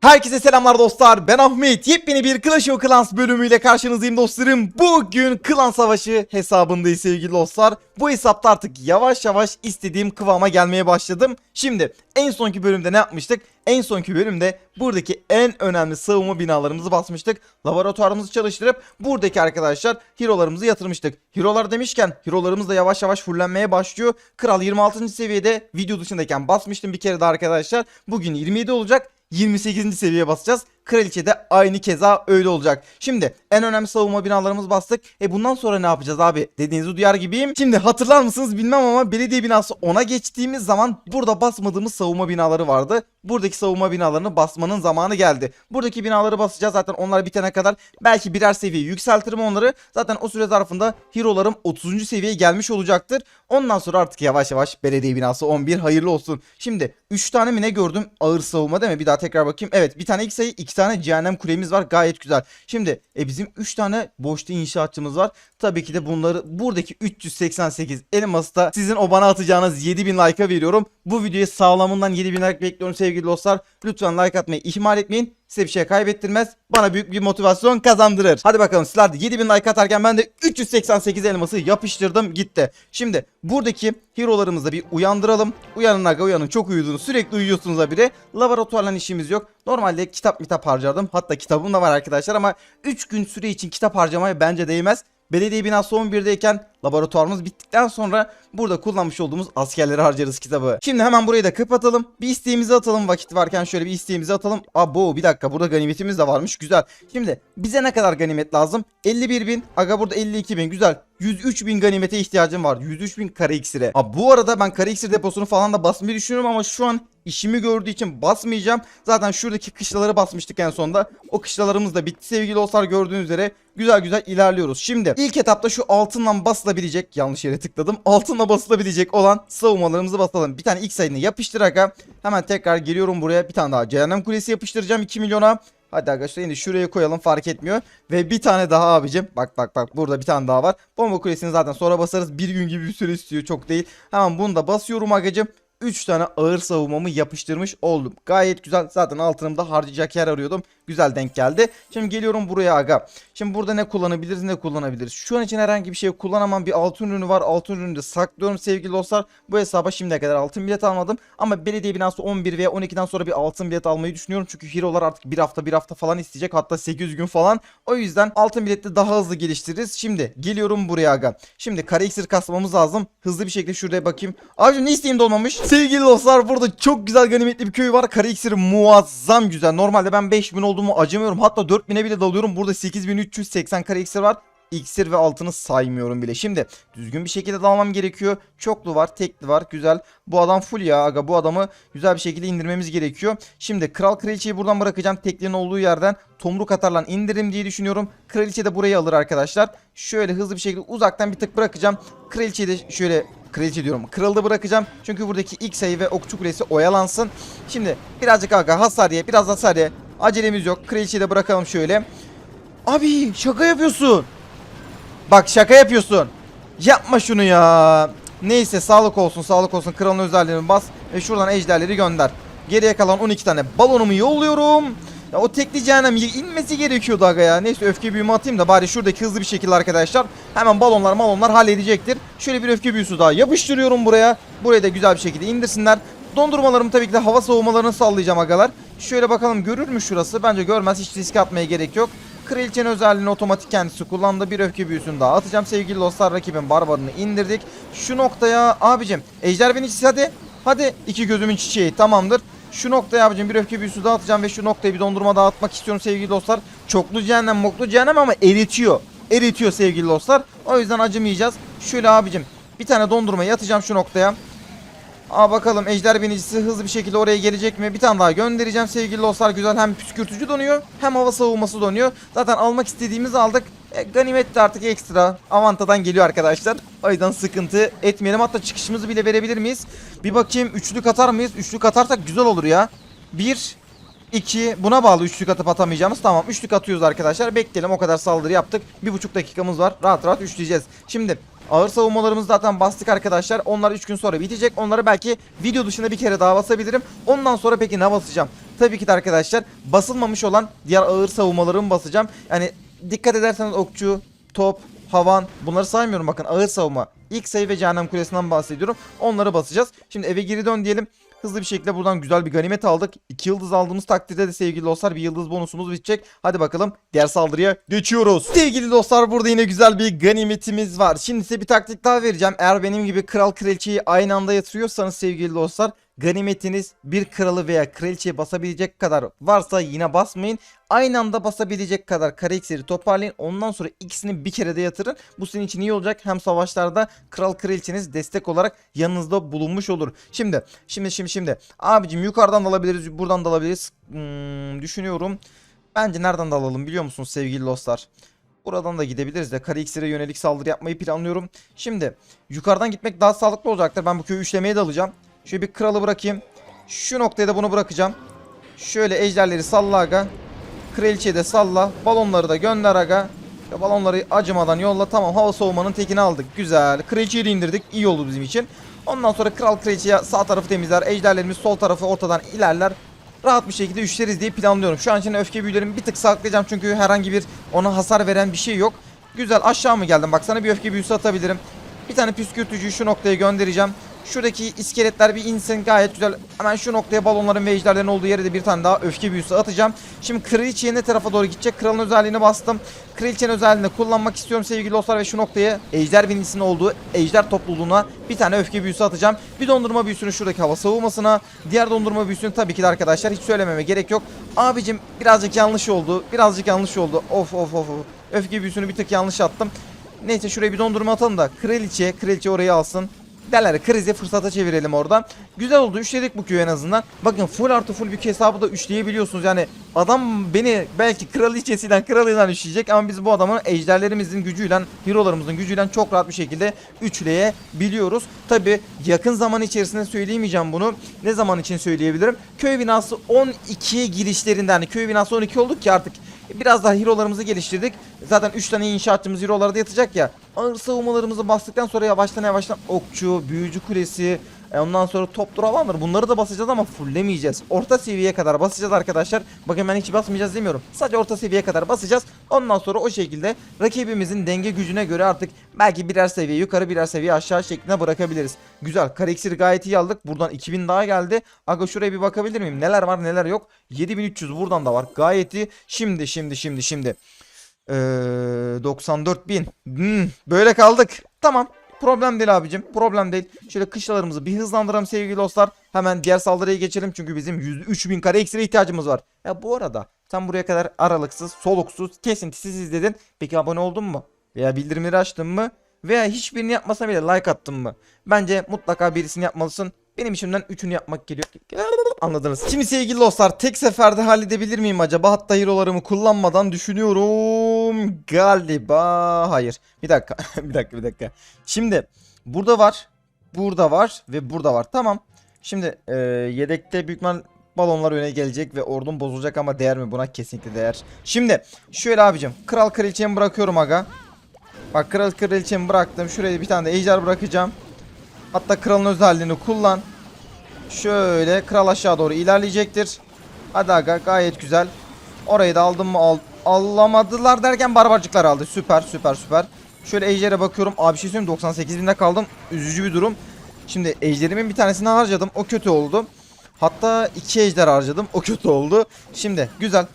Herkese selamlar dostlar. Ben Ahmet. Yepyeni bir Clash of Clans bölümüyle karşınızdayım dostlarım. Bugün klan savaşı hesabındayız sevgili dostlar. Bu hesapta artık yavaş yavaş istediğim kıvama gelmeye başladım. Şimdi en sonki bölümde ne yapmıştık? En sonki bölümde buradaki en önemli savunma binalarımızı basmıştık. Laboratuvarımızı çalıştırıp buradaki arkadaşlar hero'larımızı yatırmıştık. Hero'lar demişken hero'larımız da yavaş yavaş fullenmeye başlıyor. Kral 26. seviyede video dışındayken basmıştım bir kere daha arkadaşlar. Bugün 27 olacak. 28. seviyeye basacağız. Kraliçe de aynı keza öyle olacak. Şimdi en önemli savunma binalarımız bastık. E bundan sonra ne yapacağız abi dediğinizi duyar gibiyim. Şimdi hatırlar mısınız bilmem ama belediye binası ona geçtiğimiz zaman burada basmadığımız savunma binaları vardı. Buradaki savunma binalarını basmanın zamanı geldi. Buradaki binaları basacağız zaten onlar bitene kadar belki birer seviye yükseltirim onları. Zaten o süre zarfında hero'larım 30. seviyeye gelmiş olacaktır. Ondan sonra artık yavaş yavaş belediye binası 11 hayırlı olsun. Şimdi 3 tane mi ne gördüm ağır savunma değil mi? Bir daha tekrar bakayım. Evet bir tane ilk sayı 2 tane cehennem kulemiz var gayet güzel. Şimdi e, bizim 3 tane boşta inşaatçımız var. Tabii ki de bunları buradaki 388 elması da sizin o bana atacağınız 7000 like'a veriyorum. Bu videoya sağlamından 7000 like bekliyorum sevgili dostlar. Lütfen like atmayı ihmal etmeyin. Size bir şey kaybettirmez. Bana büyük bir motivasyon kazandırır. Hadi bakalım sizler de 7000 like atarken ben de 388 elması yapıştırdım gitti. Şimdi buradaki hero'larımızı bir uyandıralım. Uyanın aga uyanın çok uyudunuz. Sürekli uyuyorsunuz habire. Laboratuvarla işimiz yok. Normalde kitap mitap harcardım. Hatta kitabım da var arkadaşlar ama 3 gün süre için kitap harcamaya bence değmez. Belediye binası 11'deyken laboratuvarımız bittikten sonra burada kullanmış olduğumuz askerleri harcarız kitabı. Şimdi hemen burayı da kapatalım. Bir isteğimizi atalım vakit varken şöyle bir isteğimizi atalım. Abo bir dakika burada ganimetimiz de varmış güzel. Şimdi bize ne kadar ganimet lazım? 51 bin. Aga burada 52 bin güzel. 103 bin ganimete ihtiyacım var. 103 bin kare iksire. Aa, bu arada ben kare iksir deposunu falan da basmayı düşünüyorum ama şu an işimi gördüğü için basmayacağım. Zaten şuradaki kışlaları basmıştık en sonda. O kışlalarımız da bitti sevgili dostlar gördüğünüz üzere. Güzel güzel ilerliyoruz. Şimdi ilk etapta şu altından basılabilecek yanlış yere tıkladım. Altınla basılabilecek olan savunmalarımızı basalım. Bir tane ilk sayını yapıştır aga. Hemen tekrar geliyorum buraya. Bir tane daha cehennem kulesi yapıştıracağım 2 milyona. Hadi arkadaşlar yine şuraya koyalım fark etmiyor. Ve bir tane daha abicim. Bak bak bak burada bir tane daha var. Bomba kulesini zaten sonra basarız. Bir gün gibi bir süre istiyor çok değil. Hemen bunu da basıyorum agacım. 3 tane ağır savunmamı yapıştırmış oldum. Gayet güzel. Zaten altınımda harcayacak yer arıyordum. Güzel denk geldi. Şimdi geliyorum buraya aga. Şimdi burada ne kullanabiliriz ne kullanabiliriz. Şu an için herhangi bir şey kullanamam. Bir altın ürünü var. Altın ürünü de saklıyorum sevgili dostlar. Bu hesaba şimdiye kadar altın bilet almadım. Ama belediye binası 11 veya 12'den sonra bir altın bilet almayı düşünüyorum. Çünkü hero'lar artık bir hafta bir hafta falan isteyecek. Hatta 800 gün falan. O yüzden altın bileti daha hızlı geliştiririz. Şimdi geliyorum buraya aga. Şimdi kare iksir kasmamız lazım. Hızlı bir şekilde şuraya bakayım. Abicim ne isteğim de olmamış. Sevgili dostlar burada çok güzel ganimetli bir köy var. Kare iksiri muazzam güzel. Normalde ben 5000 olduğumu acımıyorum. Hatta 4000'e bile dalıyorum. Burada 8380 kare iksir var. İksir ve altını saymıyorum bile. Şimdi düzgün bir şekilde dalmam gerekiyor. Çoklu var, tekli var. Güzel. Bu adam full ya aga. Bu adamı güzel bir şekilde indirmemiz gerekiyor. Şimdi kral kraliçeyi buradan bırakacağım. Teklinin olduğu yerden tomruk atarlan indiririm diye düşünüyorum. Kraliçe de burayı alır arkadaşlar. Şöyle hızlı bir şekilde uzaktan bir tık bırakacağım. Kraliçeyi de şöyle kraliçe diyorum. Kralı bırakacağım. Çünkü buradaki ilk sayı ve okçu kulesi oyalansın. Şimdi birazcık aga hasar ye. Biraz hasar ye. Acelemiz yok. Kraliçeyi de bırakalım şöyle. Abi şaka yapıyorsun. Bak şaka yapıyorsun. Yapma şunu ya. Neyse sağlık olsun sağlık olsun. Kralın özelliğini bas ve şuradan ejderleri gönder. Geriye kalan 12 tane balonumu yolluyorum. Ya o tekli cehennem inmesi gerekiyordu aga ya. Neyse öfke büyümü atayım da bari şuradaki hızlı bir şekilde arkadaşlar. Hemen balonlar balonlar halledecektir. Şöyle bir öfke büyüsü daha yapıştırıyorum buraya. Buraya da güzel bir şekilde indirsinler. Dondurmalarımı tabii ki de hava soğumalarını sağlayacağım agalar. Şöyle bakalım görür mü şurası? Bence görmez. Hiç risk atmaya gerek yok. Kraliçenin özelliğini otomatik kendisi kullandı. Bir öfke büyüsünü daha atacağım sevgili dostlar. Rakibin barbarını indirdik. Şu noktaya abicim ejder binicisi hadi. Hadi iki gözümün çiçeği tamamdır. Şu noktaya abicim bir öfke büyüsü daha atacağım ve şu noktaya bir dondurma daha atmak istiyorum sevgili dostlar. Çoklu cehennem moklu cehennem ama eritiyor. Eritiyor sevgili dostlar. O yüzden acımayacağız. Şöyle abicim bir tane dondurmayı atacağım şu noktaya. Aa bakalım ejder binicisi hızlı bir şekilde oraya gelecek mi? Bir tane daha göndereceğim sevgili dostlar. Güzel hem püskürtücü donuyor hem hava savunması donuyor. Zaten almak istediğimizi aldık. E, ganimet de artık ekstra avantadan geliyor arkadaşlar. O yüzden sıkıntı etmeyelim. Hatta çıkışımızı bile verebilir miyiz? Bir bakayım üçlük atar mıyız? Üçlük atarsak güzel olur ya. Bir, iki buna bağlı üçlük atıp atamayacağımız. Tamam üçlük atıyoruz arkadaşlar. Bekleyelim o kadar saldırı yaptık. Bir buçuk dakikamız var. Rahat rahat üçleyeceğiz. Şimdi Ağır savunmalarımızı zaten bastık arkadaşlar. Onlar 3 gün sonra bitecek. Onları belki video dışında bir kere daha basabilirim. Ondan sonra peki ne basacağım? tabii ki de arkadaşlar basılmamış olan diğer ağır savunmalarımı basacağım. Yani dikkat ederseniz okçu, top, havan bunları saymıyorum bakın ağır savunma. İlk sayı ve cehennem kulesinden bahsediyorum. Onları basacağız. Şimdi eve geri dön diyelim. Hızlı bir şekilde buradan güzel bir ganimet aldık. 2 yıldız aldığımız takdirde de sevgili dostlar bir yıldız bonusumuz bitecek. Hadi bakalım diğer saldırıya geçiyoruz. Sevgili dostlar burada yine güzel bir ganimetimiz var. Şimdi size bir taktik daha vereceğim. Eğer benim gibi kral kraliçeyi aynı anda yatırıyorsanız sevgili dostlar ganimetiniz bir kralı veya kraliçeyi basabilecek kadar varsa yine basmayın. Aynı anda basabilecek kadar kare iksiri toparlayın. Ondan sonra ikisini bir kere de yatırın. Bu sizin için iyi olacak. Hem savaşlarda kral kraliçeniz destek olarak yanınızda bulunmuş olur. Şimdi şimdi şimdi şimdi. Abicim yukarıdan da alabiliriz. Buradan da alabiliriz. Hmm, düşünüyorum. Bence nereden de alalım biliyor musunuz sevgili dostlar? Buradan da gidebiliriz de kare iksire yönelik saldırı yapmayı planlıyorum. Şimdi yukarıdan gitmek daha sağlıklı olacaktır. Ben bu köyü üçlemeye de alacağım. Şöyle bir kralı bırakayım. Şu noktaya da bunu bırakacağım. Şöyle ejderleri salla aga. Kraliçeyi de salla. Balonları da gönder aga. Ya balonları acımadan yolla. Tamam hava soğumanın tekini aldık. Güzel. Kraliçeyi de indirdik. İyi oldu bizim için. Ondan sonra kral kraliçeye sağ tarafı temizler. Ejderlerimiz sol tarafı ortadan ilerler. Rahat bir şekilde üçleriz diye planlıyorum. Şu an için öfke büyülerimi bir tık saklayacağım. Çünkü herhangi bir ona hasar veren bir şey yok. Güzel aşağı mı geldim? Bak sana bir öfke büyüsü atabilirim. Bir tane püskürtücüyü şu noktaya göndereceğim. Şuradaki iskeletler bir insin gayet güzel. Hemen şu noktaya balonların ve ejderlerin olduğu yere de bir tane daha öfke büyüsü atacağım. Şimdi kraliçeye ne tarafa doğru gidecek? Kralın özelliğini bastım. Kraliçenin özelliğini kullanmak istiyorum sevgili dostlar ve şu noktaya ejder binisinin olduğu ejder topluluğuna bir tane öfke büyüsü atacağım. Bir dondurma büyüsünü şuradaki hava savunmasına. Diğer dondurma büyüsünü tabii ki de arkadaşlar hiç söylememe gerek yok. Abicim birazcık yanlış oldu. Birazcık yanlış oldu. Of of of. Öfke büyüsünü bir tık yanlış attım. Neyse şuraya bir dondurma atalım da kraliçe, kraliçe orayı alsın derler krizi fırsata çevirelim orada. Güzel oldu üçledik bu köyü en azından. Bakın full artı full bir hesabı da üçleyebiliyorsunuz. Yani adam beni belki kraliçesinden kralından üçleyecek ama biz bu adamın ejderlerimizin gücüyle hero'larımızın gücüyle çok rahat bir şekilde üçleyebiliyoruz. Tabi yakın zaman içerisinde söyleyemeyeceğim bunu. Ne zaman için söyleyebilirim? Köy binası 12 girişlerinden yani köy binası 12 olduk ki artık Biraz daha hero'larımızı geliştirdik. Zaten 3 tane inşaatçımız hero'larda yatacak ya. Ağır savunmalarımızı bastıktan sonra yavaştan yavaştan okçu, büyücü kulesi, e ondan sonra top duravanlar bunları da basacağız ama fulllemeyeceğiz. Orta seviyeye kadar basacağız arkadaşlar. Bakın ben hiç basmayacağız demiyorum. Sadece orta seviyeye kadar basacağız. Ondan sonra o şekilde rakibimizin denge gücüne göre artık belki birer seviye yukarı birer seviye aşağı şeklinde bırakabiliriz. Güzel. Kare gayet iyi aldık. Buradan 2000 daha geldi. Aga şuraya bir bakabilir miyim? Neler var neler yok. 7300 buradan da var. Gayet iyi. Şimdi şimdi şimdi şimdi. Ee, 94 bin. Hmm, böyle kaldık. Tamam. Problem değil abicim. Problem değil. Şöyle kışlalarımızı bir hızlandıralım sevgili dostlar. Hemen diğer saldırıya geçelim. Çünkü bizim 103 bin kare eksire ihtiyacımız var. Ya bu arada sen buraya kadar aralıksız, soluksuz, kesintisiz izledin. Peki abone oldun mu? Veya bildirimleri açtın mı? Veya hiçbirini yapmasa bile like attın mı? Bence mutlaka birisini yapmalısın. Benim içimden üçünü yapmak geliyor. Anladınız. Şimdi sevgili dostlar tek seferde halledebilir miyim acaba? Hatta hero'larımı kullanmadan düşünüyorum. Galiba hayır. Bir dakika. bir dakika bir dakika. Şimdi burada var. Burada var ve burada var. Tamam. Şimdi e, yedekte büyük ihtimal balonlar öne gelecek ve ordum bozulacak ama değer mi buna? Kesinlikle değer. Şimdi şöyle abicim. Kral kraliçemi bırakıyorum aga. Bak kral kraliçemi bıraktım. Şuraya bir tane de ejder bırakacağım. Hatta kralın özelliğini kullan. Şöyle kral aşağı doğru ilerleyecektir. Hadi aga gayet güzel. Orayı da aldım mı al alamadılar derken barbarcıklar aldı. Süper süper süper. Şöyle ejdere bakıyorum. Abi bir şey söyleyeyim 98 binde kaldım. Üzücü bir durum. Şimdi ejderimin bir tanesini harcadım. O kötü oldu. Hatta iki ejder harcadım. O kötü oldu. Şimdi güzel.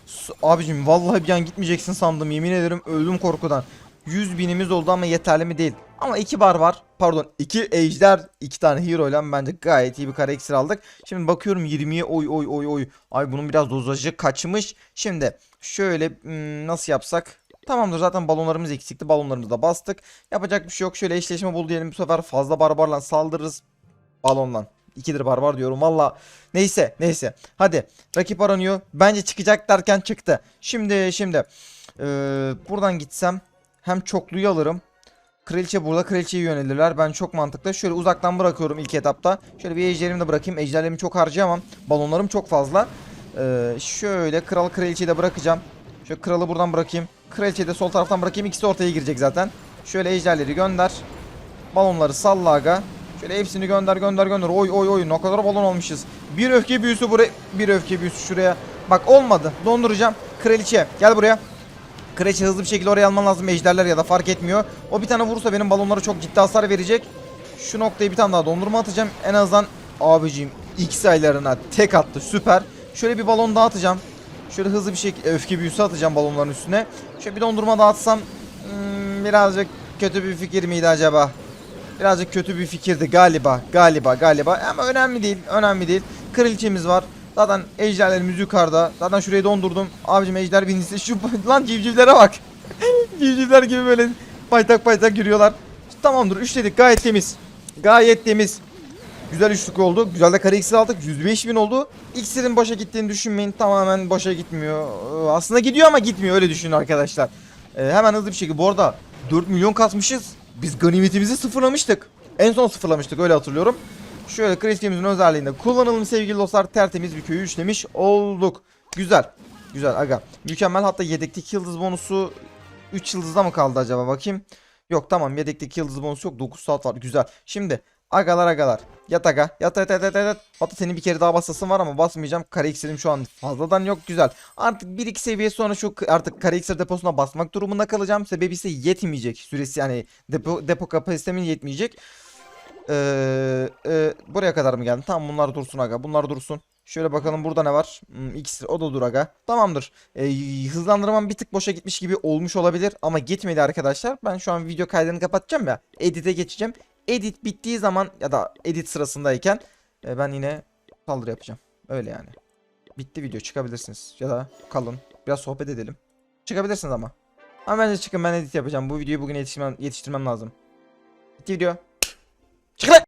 Abicim vallahi bir an gitmeyeceksin sandım. Yemin ederim öldüm korkudan. 100 binimiz oldu ama yeterli mi değil. Ama iki bar var. Pardon iki ejder iki tane hero ile bence gayet iyi bir kare eksir aldık. Şimdi bakıyorum 20'ye oy oy oy oy. Ay bunun biraz dozajı kaçmış. Şimdi şöyle hmm, nasıl yapsak? Tamamdır zaten balonlarımız eksikti. Balonlarımızı da bastık. Yapacak bir şey yok. Şöyle eşleşme bul diyelim bu sefer fazla barbarla saldırırız. Balonla. İkidir barbar diyorum valla. Neyse neyse. Hadi rakip aranıyor. Bence çıkacak derken çıktı. Şimdi şimdi. Ee, buradan gitsem hem çokluyu alırım. Kraliçe burada kraliçeyi yönelirler. Ben çok mantıklı. Şöyle uzaktan bırakıyorum ilk etapta. Şöyle bir ejderimi de bırakayım. Ejderlerimi çok harcayamam. Balonlarım çok fazla. Ee, şöyle kral kraliçeyi de bırakacağım. Şöyle kralı buradan bırakayım. Kraliçeyi de sol taraftan bırakayım. İkisi ortaya girecek zaten. Şöyle ejderleri gönder. Balonları salla aga. Şöyle hepsini gönder gönder gönder. Oy oy oy ne kadar balon almışız. Bir öfke büyüsü buraya. Bir öfke büyüsü şuraya. Bak olmadı. Donduracağım. Kraliçe gel buraya. Kraliçe hızlı bir şekilde oraya alman lazım. Ejderler ya da fark etmiyor. O bir tane vurursa benim balonlara çok ciddi hasar verecek. Şu noktaya bir tane daha dondurma atacağım. En azından abicim X aylarına tek attı. Süper. Şöyle bir balon daha atacağım. Şöyle hızlı bir şekilde öfke büyüsü atacağım balonların üstüne. Şöyle bir dondurma daha atsam hmm, birazcık kötü bir fikir miydi acaba? Birazcık kötü bir fikirdi galiba. Galiba galiba ama önemli değil. Önemli değil. Kraliçemiz var. Zaten ejderlerimiz yukarıda. Zaten şurayı dondurdum. Abicim ejder bindisi şu lan civcivlere bak. Civcivler gibi böyle paytak paytak yürüyorlar. Tamamdır üçledik gayet temiz. Gayet temiz. Güzel üçlük oldu. Güzel de kare iksir aldık. 105 bin oldu. İksirin boşa gittiğini düşünmeyin. Tamamen boşa gitmiyor. Ee, Aslında gidiyor ama gitmiyor. Öyle düşünün arkadaşlar. Ee, hemen hızlı bir şekilde. Bu arada 4 milyon kasmışız. Biz ganimetimizi sıfırlamıştık. En son sıfırlamıştık öyle hatırlıyorum. Şöyle kraliçemizin özelliğinde kullanalım sevgili dostlar. Tertemiz bir köyü üçlemiş olduk. Güzel. Güzel aga. Mükemmel. Hatta yedekteki yıldız bonusu 3 yıldızda mı kaldı acaba bakayım. Yok tamam yedekteki yıldız bonusu yok. 9 saat var. Güzel. Şimdi agalar agalar. Yat aga. Yat yat yat yat yat. Hatta senin bir kere daha basasın var ama basmayacağım. Kare iksirim şu an fazladan yok. Güzel. Artık 1-2 seviye sonra şu artık kare iksir deposuna basmak durumunda kalacağım. Sebebi ise yetmeyecek. Süresi yani depo, depo kapasitemin yetmeyecek. Ee, e, buraya kadar mı geldin? Tamam bunlar dursun aga. Bunlar dursun. Şöyle bakalım burada ne var? Hmm, iksir o da dur aga. Tamamdır. Ee, hızlandırmam bir tık boşa gitmiş gibi olmuş olabilir ama gitmedi arkadaşlar. Ben şu an video kaydını kapatacağım ya. Edit'e geçeceğim. Edit bittiği zaman ya da edit sırasındayken e, ben yine saldırı yapacağım. Öyle yani. Bitti video çıkabilirsiniz. Ya da kalın. Biraz sohbet edelim. Çıkabilirsiniz ama. Ama bence çıkın ben edit yapacağım. Bu videoyu bugün yetiştirmem, yetiştirmem lazım. Bitti video. Çık lan.